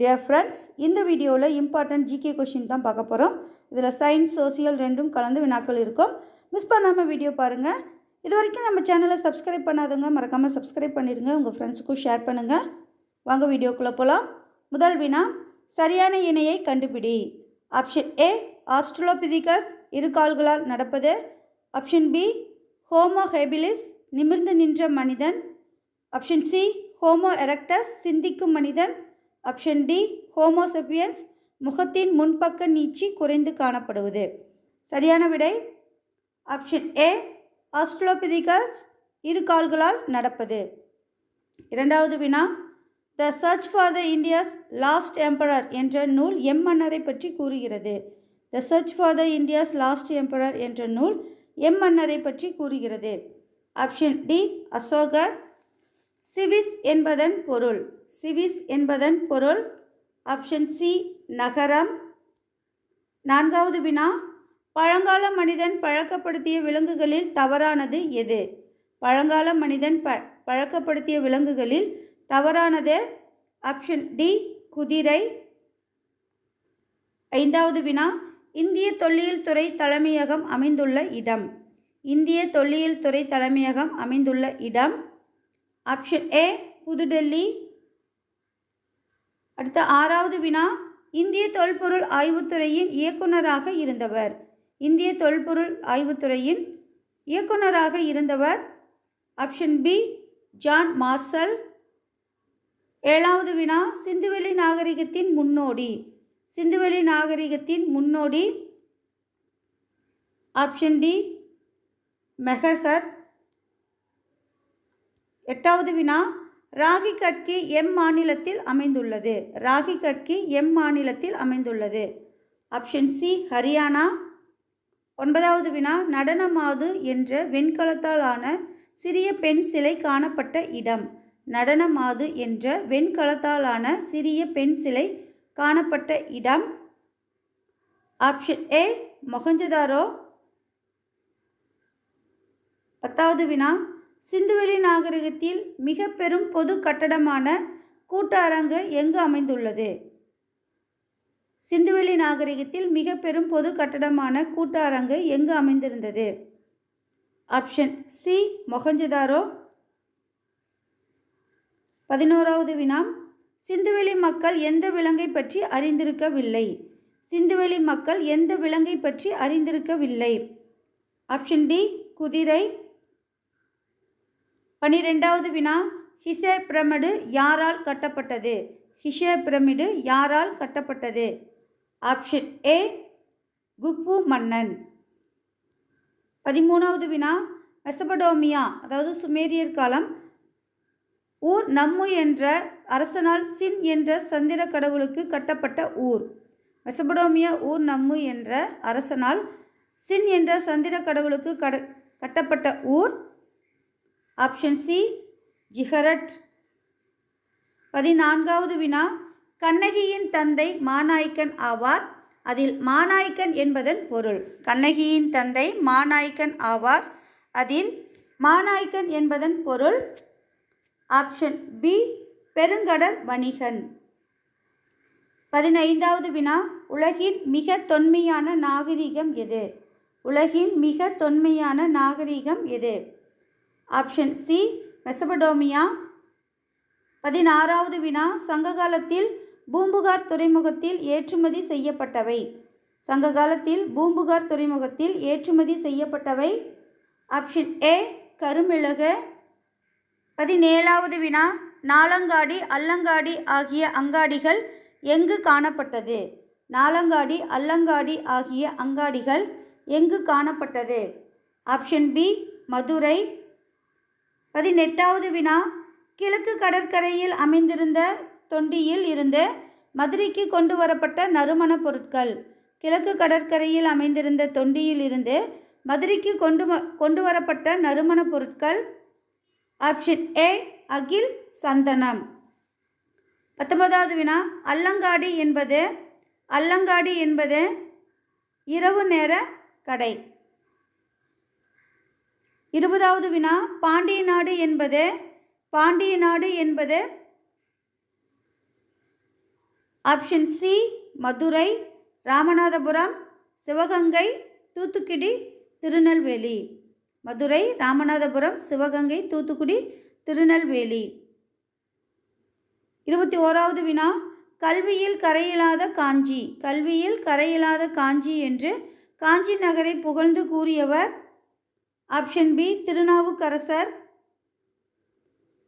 Dear friends இந்த வீடியோவில் important GK question தான் பார்க்க போகிறோம் இதில் சயின்ஸ் சோசியல் ரெண்டும் கலந்து வினாக்கள் இருக்கும். மிஸ் பண்ணாமல் வீடியோ பாருங்கள் இது வரைக்கும் நம்ம சேனலை சப்ஸ்கிரைப் பண்ணாதவங்க மறக்காமல் சப்ஸ்கிரைப் பண்ணிடுங்க உங்கள் ஃப்ரெண்ட்ஸுக்கும் ஷேர் பண்ணுங்கள் வாங்க வீடியோக்குள்ளே போகலாம் முதல் வினா சரியான இணையை கண்டுபிடி. ஆப்ஷன் ஏ ஆஸ்ட்ரோலோபிதிகஸ் இரு கால்களால் நடப்பது. ஆப்ஷன் பி ஹோமோ ஹெபிலிஸ் நிமிர்ந்து நின்ற மனிதன். ஆப்ஷன் சி ஹோமோ எரக்டஸ் சிந்திக்கும் மனிதன். ஆப்ஷன் டி ஹோமோசபியன்ஸ் முகத்தின் முன்பக்க நீச்சி குறைந்து காணப்படுவது. சரியான விடை? ஆப்ஷன் ஏ ஆஸ்ட்ரோலோபிதிகஸ் இரு கால்களால் நடப்பது. இரண்டாவது வினா the search for the India's lost emperor என்ற நூல் எம் மன்னரை பற்றி கூறுகிறது. The search for the India's lost emperor என்ற நூல் எம் மன்னரை பற்றி கூறுகிறது. ஆப்ஷன் டி அசோகர் சிவிஸ் என்பதன் பொருள். சிவிஸ் என்பதன் பொருள். ஆப்ஷன் சி நகரம். நான்காவது வினா பழங்கால மனிதன் பழக்கப்படுத்திய விலங்குகளில் தவறானது எது? பழங்கால மனிதன் ப பழக்கப்படுத்திய விலங்குகளில் தவறானது ஆப்ஷன் டி குதிரை. ஐந்தாவது வினா இந்திய தொல்லியல் துறை தலைமையகம் அமைந்துள்ள இடம். இந்திய தொல்லியல் துறை தலைமையகம் அமைந்துள்ள இடம். ஆப்ஷன் ஏ புதுடெல்லி அடுத்த ஆறாவது வினா இந்திய தொல்பொருள் ஆய்வுத்துறையின் இயக்குனராக இருந்தவர். இந்திய தொல்பொருள் ஆய்வுத்துறையின் இயக்குனராக இருந்தவர். Option B John Marshall. ஏழாவது வினா சிந்துவெளி நாகரிகத்தின் முன்னோடி. சிந்துவெளி நாகரிகத்தின் முன்னோடி. Option D Mehrgarh. எட்டாவது வினா ராகி கட்கி எம் மாநிலத்தில் அமைந்துள்ளது. ராகி கட்கி எம் மாநிலத்தில் அமைந்துள்ளது. Option C Haryana. ஒன்பதாவது வினா நடனமாது என்ற வெண்கலத்தால் ஆன சிறிய பெண் சிலை காணப்பட்ட இடம். நடனமாது என்ற வெண்கலத்தாலான சிறிய பெண் சிலை காணப்பட்ட இடம். Option A Mohenjodaro. பத்தாவது வினா சிந்துவெளி நாகரிகத்தில் மிக பெரும் பொது கட்டடமான கூட்டரங்கு எங்கு அமைந்துள்ளது? சிந்துவெளி நாகரிகத்தில் மிக பெரும் பொது கட்டடமான கூட்டரங்கு எங்கு அமைந்திருந்தது? ஆப்ஷன் சி மொஹஞ்சதாரோ பதினோராவது வினா சிந்துவெளி மக்கள் எந்த விலங்கை பற்றி அறிந்திருக்கவில்லை? சிந்துவெளி மக்கள் எந்த விலங்கை பற்றி அறிந்திருக்கவில்லை? ஆப்ஷன் டி குதிரை. பனிரெண்டாவது வினா ஹிசே பிரமிடு யாரால் கட்டப்பட்டது? ஹிஷே பிரமிடு யாரால் கட்டப்பட்டது? ஆப்ஷன் ஏ குக்பு மன்னன். பதிமூணாவது வினா மெசபடோமியா அதாவது சுமேரியர் காலம். ஊர் நம்மு என்ற அரசனால் சின் என்ற சந்திர கடவுளுக்கு கட்டப்பட்ட ஊர். மெசபடோமியா ஊர் நம்மு என்ற அரசனால் சின் என்ற சந்திர கடவுளுக்கு கட கட்டப்பட்ட ஊர். ஆப்ஷன் சி ஜிஹரட் பதினான்காவது வினா கண்ணகியின் தந்தை மாநாய்க்கன் ஆவார். அதில் மாநாய்க்கன் என்பதன் பொருள். கண்ணகியின் தந்தை மாநாய்க்கன் ஆவார். அதில் மாநாய்க்கன் என்பதன் பொருள். ஆப்ஷன் பி பெருங்கடல் வணிகன். பதினைந்தாவது வினா உலகின் மிக தொன்மையான நாகரிகம் எது? உலகின் மிக தொன்மையான நாகரிகம் எது? Option C Mesopotamia. பதினாறாவது வினா சங்ககாலத்தில் பூம்புகார் துறைமுகத்தில் ஏற்றுமதி செய்யப்பட்டவை. சங்ககாலத்தில் பூம்புகார் துறைமுகத்தில் ஏற்றுமதி செய்யப்பட்டவை. ஆப்ஷன் ஏ கருமிளகு. பதினேழாவது வினா நாலங்காடி அல்லங்காடி ஆகிய அங்காடிகள் எங்கு காணப்பட்டது? நாலங்காடி அல்லங்காடி ஆகிய அங்காடிகள் எங்கு காணப்பட்டது? Option B Madurai. பதினெட்டாவது வினா. கிழக்கு கடற்கரையில் அமைந்திருந்த தொண்டியில் இருந்து மதுரைக்கு கொண்டு வரப்பட்ட நறுமணப் பொருட்கள். கிழக்கு கடற்கரையில் அமைந்திருந்த தொண்டியில் இருந்து மதுரைக்கு கொண்டு கொண்டு வரப்பட்ட நறுமணப் பொருட்கள். ஆப்ஷன் ஏ அகில் சந்தனம். பத்தொன்பதாவது வினா. அல்லங்காடி என்பது அல்லங்காடி என்பது இரவு நேர கடை. இருபதாவது வினா பாண்டிய நாடு என்பது பாண்டிய நாடு என்பது ஆப்ஷன் சி மதுரை ராமநாதபுரம் சிவகங்கை தூத்துக்குடி திருநெல்வேலி. மதுரை ராமநாதபுரம் சிவகங்கை தூத்துக்குடி திருநெல்வேலி. இருபத்தி ஓராவது வினா கல்வியில் கரையில்லாத காஞ்சி. கல்வியில் கரையில்லாத காஞ்சி என்று காஞ்சி நகரை புகழ்ந்து கூறியவர் ஆப்ஷன் பி திருநாவுக்கரசர்.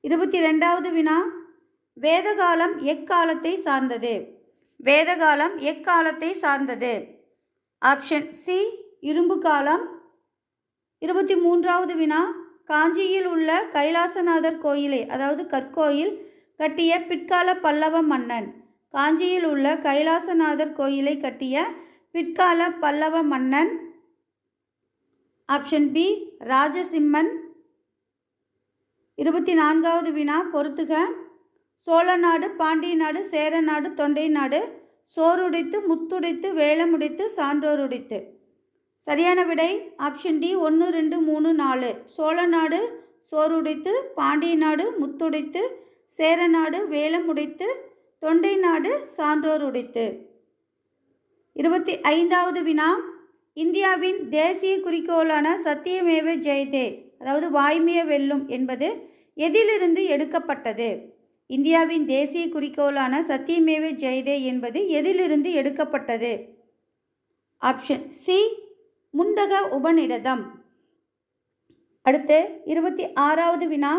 இருபத்தி ரெண்டாவது வினா வேதகாலம் எக்காலத்தை சார்ந்தது? வேதகாலம் எக்காலத்தை சார்ந்தது? ஆப்ஷன் சி இரும்பு காலம் இருபத்தி மூன்றாவது வினா காஞ்சியில் உள்ள கைலாசநாதர் கோயிலை அதாவது கற்கோயில் கட்டிய பிற்கால பல்லவ மன்னன். காஞ்சியில் உள்ள கைலாசநாதர் கோயிலை கட்டிய பிற்கால பல்லவ மன்னன். Option B Rajasimhan. இருபத்தி நான்காவது வினா பொறுத்துக. சோழநாடு பாண்டிய நாடு சேர நாடு தொண்டை நாடு. சோறுடைத்து முத்துடைத்து வேலமுடைத்து சான்றோருடைத்து. சரியான விடை ஆப்ஷன் டி ஒன்று ரெண்டு மூணு நாலு. சோழ நாடு சோறுடைத்து பாண்டிய நாடு முத்துடைத்து சேரநாடு வேலம் உடைத்து தொண்டை நாடு சான்றோர் உடைத்து இருபத்தி ஐந்தாவது வினா இந்தியாவின் தேசிய குறிக்கோளான சத்தியமேவ ஜெயதே அதாவது வாய்மைய வெல்லும் என்பது எதிலிருந்து எடுக்கப்பட்டது? இந்தியாவின் தேசிய குறிக்கோளான சத்தியமேவ ஜெயதே என்பது எதிலிருந்து எடுக்கப்பட்டது? ஆப்ஷன் சி முண்டக உபநிடதம். அடுத்து இருபத்தி ஆறாவது வினா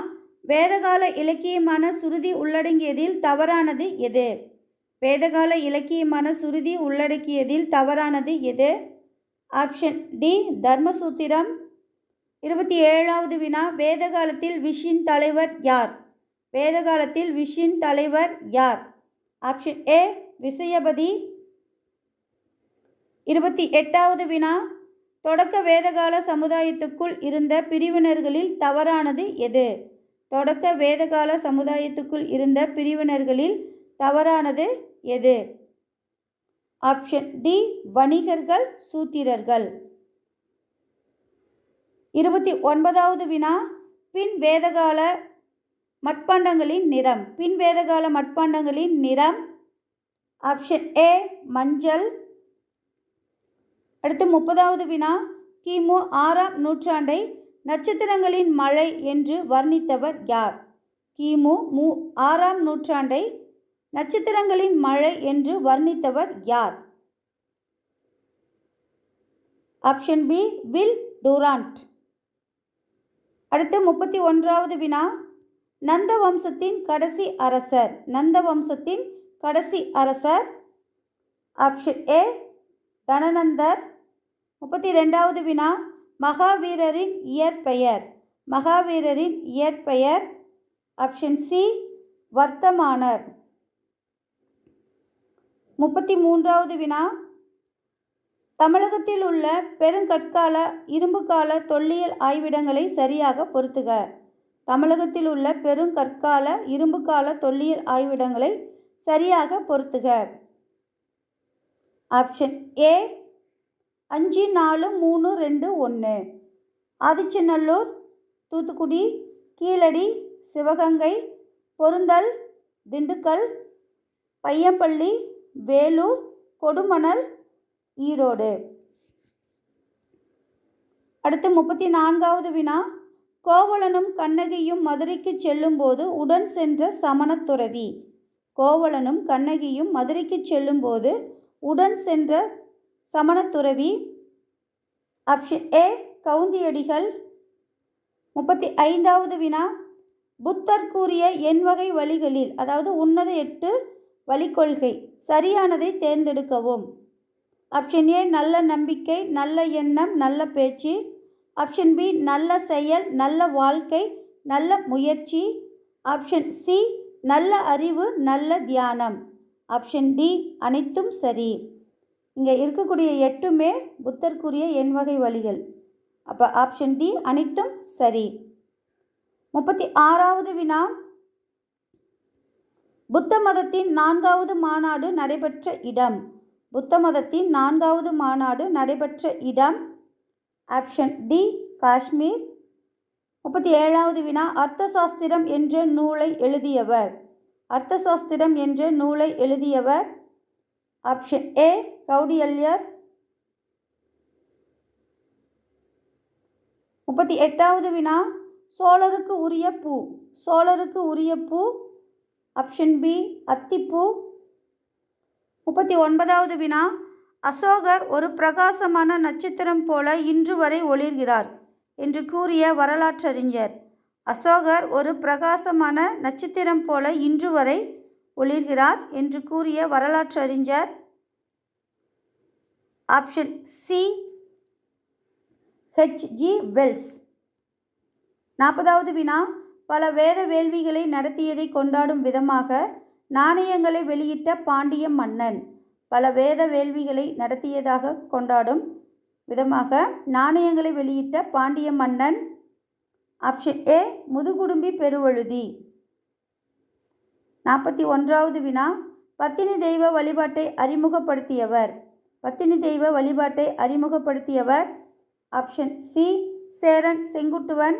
வேதகால இலக்கியமான சுருதி உள்ளடங்கியதில் தவறானது எது? வேதகால இலக்கியமான சுருதி உள்ளடக்கியதில் தவறானது எது? ஆப்ஷன் டி தர்மசூத்திரம். இருபத்தி ஏழாவது வினா வேதகாலத்தில் விஷின் தலைவர் யார்? வேதகாலத்தில் விஷின் தலைவர் யார்? ஆப்ஷன் ஏ விசயபதி. இருபத்தி எட்டாவது வினா தொடக்க வேதகால சமுதாயத்துக்குள் இருந்த பிரிவினர்களில் தவறானது எது? தொடக்க வேதகால சமுதாயத்துக்குள் இருந்த பிரிவினர்களில் தவறானது எது? ஆப்ஷன் டி வணிகர்கள் சூத்திரர்கள். இருபத்தி ஒன்பதாவது வினா பின் வேதகால மட்பாண்டங்களின் நிறம். பின் வேதகால மட்பாண்டங்களின் நிறம். ஆப்ஷன் ஏ மஞ்சள். அடுத்து முப்பதாவது வினா கிமு ஆறாம் நூற்றாண்டை நட்சத்திரங்களின் மழை என்று வர்ணித்தவர் யார்? கிமு மு ஆறாம் நூற்றாண்டை நட்சத்திரங்களின் மழை என்று வர்ணித்தவர் யார்? ஆப்ஷன் பி வில் டூராண்ட் அடுத்து முப்பத்தி ஒன்றாவது வினா நந்த வம்சத்தின் கடைசி அரசர். நந்த வம்சத்தின் கடைசி அரசர். Option A Dhananandar. முப்பத்தி ரெண்டாவது வினா மகாவீரரின் இயற்பெயர். மகாவீரரின் இயற்பெயர். Option C Vardhamanar. முப்பத்தி மூன்றாவது வினா. தமிழகத்தில் உள்ள பெருங்கற்கால இரும்புக்கால தொல்லியல் ஆய்விடங்களை சரியாக பொருத்துக தமிழகத்தில் உள்ள பெருங்கற்கால இரும்புக்கால தொல்லியல் ஆய்விடங்களை சரியாக பொருத்துக ஆப்ஷன் ஏ அஞ்சு நாலு மூணு ரெண்டு ஒன்று ஆதிச்சநல்லூர் தூத்துக்குடி கீழடி சிவகங்கை பொருந்தல் திண்டுக்கல் பையம்பள்ளி வேலூர் கொடுமணல் ஈரோடு. அடுத்து முப்பத்தி நான்காவது வினா. கோவலனும் கண்ணகியும் மதுரைக்கு செல்லும்போது உடன் சென்ற சமணத் துறவி. கோவலனும் கண்ணகியும் மதுரைக்கு செல்லும்போது உடன் சென்ற சமணத் துறவி. Option A Kavunthiyadigal. முப்பத்தி ஐந்தாவது வினா. புத்தர் கூறிய எண் வகை வழிகளில் அதாவது உன்னத எட்டு வழிகொள்கை சரியானதை தேர்ந்தெடுக்கவும். ஆப்ஷன் ஏ நல்ல நம்பிக்கை நல்ல எண்ணம் நல்ல பேச்சு. ஆப்ஷன் பி நல்ல செயல் நல்ல வாழ்க்கை நல்ல முயற்சி. ஆப்ஷன் சி நல்ல அறிவு நல்ல தியானம். ஆப்ஷன் டி அனைத்தும் சரி. இங்கே இருக்கக்கூடிய எட்டுமே புத்தர்க்குரிய எண் வகை வழிகள். அப்போ ஆப்ஷன் டி அனைத்தும் சரி. முப்பத்தி ஆறாவது வினா. புத்த மதத்தின் நான்காவது மாநாடு நடைபெற்ற இடம். புத்த மதத்தின் நான்காவது மாநாடு நடைபெற்ற இடம். ஆப்ஷன் டி காஷ்மீர் முப்பத்தி ஏழாவது வினா அர்த்தசாஸ்திரம் என்ற நூலை எழுதியவர். அர்த்தசாஸ்திரம் என்ற நூலை எழுதியவர். ஆப்ஷன் ஏ கௌடியல்யர் முப்பத்தி எட்டாவது வினா சோழருக்கு உரிய பூ. சோழருக்கு உரிய பூ ஆப்ஷன் பி அத்திப்பூ. முப்பத்தி ஒன்பதாவது வினா. அசோகர் ஒரு பிரகாசமான நட்சத்திரம் போல இன்று வரை ஒளிர்கிறார் என்று கூறிய வரலாற்றறிஞர். அசோகர் ஒரு பிரகாசமான நட்சத்திரம் போல இன்று வரை ஒளிர்கிறார் என்று கூறிய வரலாற்றறிஞர். Option C H G Wells நாற்பதாவது வினா. பல வேத வேள்விகளை நடத்தியதை கொண்டாடும் விதமாக நாணயங்களை வெளியிட்ட பாண்டிய மன்னன் பல வேத வேள்விகளை நடத்தியதாக கொண்டாடும் விதமாக நாணயங்களை வெளியிட்ட பாண்டிய மன்னன் ஆப்ஷன் ஏ முதுகுடும்பி பெருவழுதி. நாற்பத்தி ஒன்றாவது வினா. பத்தினி தெய்வ வழிபாட்டை அறிமுகப்படுத்தியவர். பத்தினி தெய்வ வழிபாட்டை அறிமுகப்படுத்தியவர் ஆப்ஷன் சி சேரன் செங்குட்டுவன்.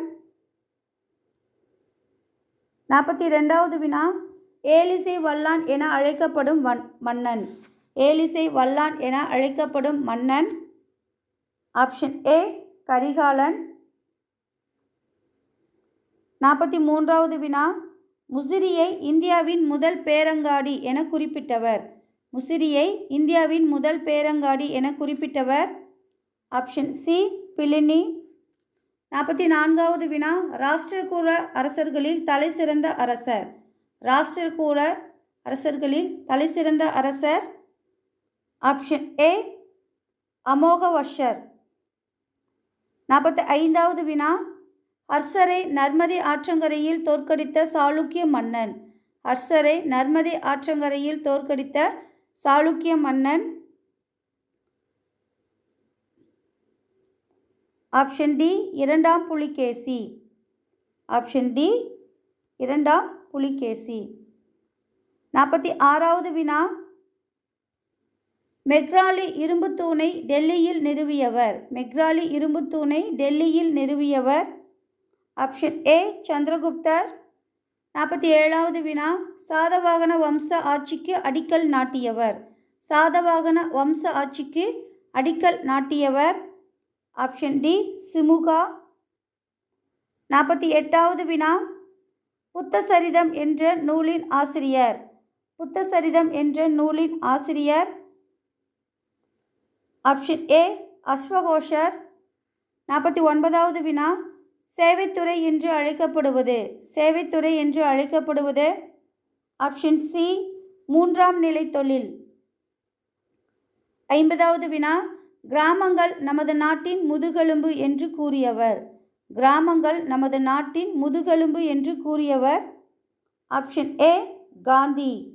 நாற்பத்தி ரெண்டாவது வினா. ஏலிசை வல்லான் என அழைக்கப்படும் வன் மன்னன். ஏலிசை வல்லான் என அழைக்கப்படும் மன்னன். Option A Karikalan. நாற்பத்தி மூன்றாவது வினா. முசிறியை இந்தியாவின் முதல் பேரங்காடி என குறிப்பிட்டவர். முசிறியை இந்தியாவின் முதல் பேரங்காடி என குறிப்பிட்டவர். Option C Pliny. நாற்பத்தி நான்காவது வினா ராஷ்டிரகூட அரசர்களில் தலை சிறந்த அரசர். ராஷ்டிரகூட அரசர்களில் தலை சிறந்த அரசர் ஆப்ஷன் ஏ அமோகவஷர் நாற்பத்தி ஐந்தாவது வினா ஹர்ஷரை நர்மதி ஆற்றங்கரையில் தோற்கடித்த சாளுக்கிய மன்னன். ஹர்ஷரை நர்மதி ஆற்றங்கரையில் தோற்கடித்த சாளுக்கிய மன்னன். ஆப்ஷன் டி இரண்டாம் புலிகேசி ஆப்ஷன் டி இரண்டாம் புலிகேசி நாற்பத்தி ஆறாவது வினா. மெக்ராலி இரும்புத்தூணை டெல்லியில் நிறுவியவர். மெக்ராலி இரும்புத்தூணை டெல்லியில் நிறுவியவர். Option A சந்திரகுப்தர். நாற்பத்தி ஏழாவது வினா. சாதவாகன வம்ச ஆட்சிக்கு அடிக்கல் நாட்டியவர். சாதவாகன வம்ச ஆட்சிக்கு அடிக்கல் நாட்டியவர். Option D Simuka. நாற்பத்தி எட்டாவது வினா. புத்தசரிதம் என்ற நூலின் ஆசிரியர். புத்தசரிதம் என்ற நூலின் ஆசிரியர். ஆப்ஷன் ஏ அஸ்வகோஷர். நாற்பத்தி ஒன்பதாவது வினா. சேவைத்துறை என்று அழைக்கப்படுவது. சேவைத்துறை என்று அழைக்கப்படுவது. ஆப்ஷன் சி மூன்றாம் நிலை தொழில். ஐம்பதாவது வினா. கிராமங்கள் நமது நாட்டின் முதுகெலும்பு என்று கூறியவர். கிராமங்கள் நமது நாட்டின் முதுகெலும்பு என்று கூறியவர். Option A Gandhi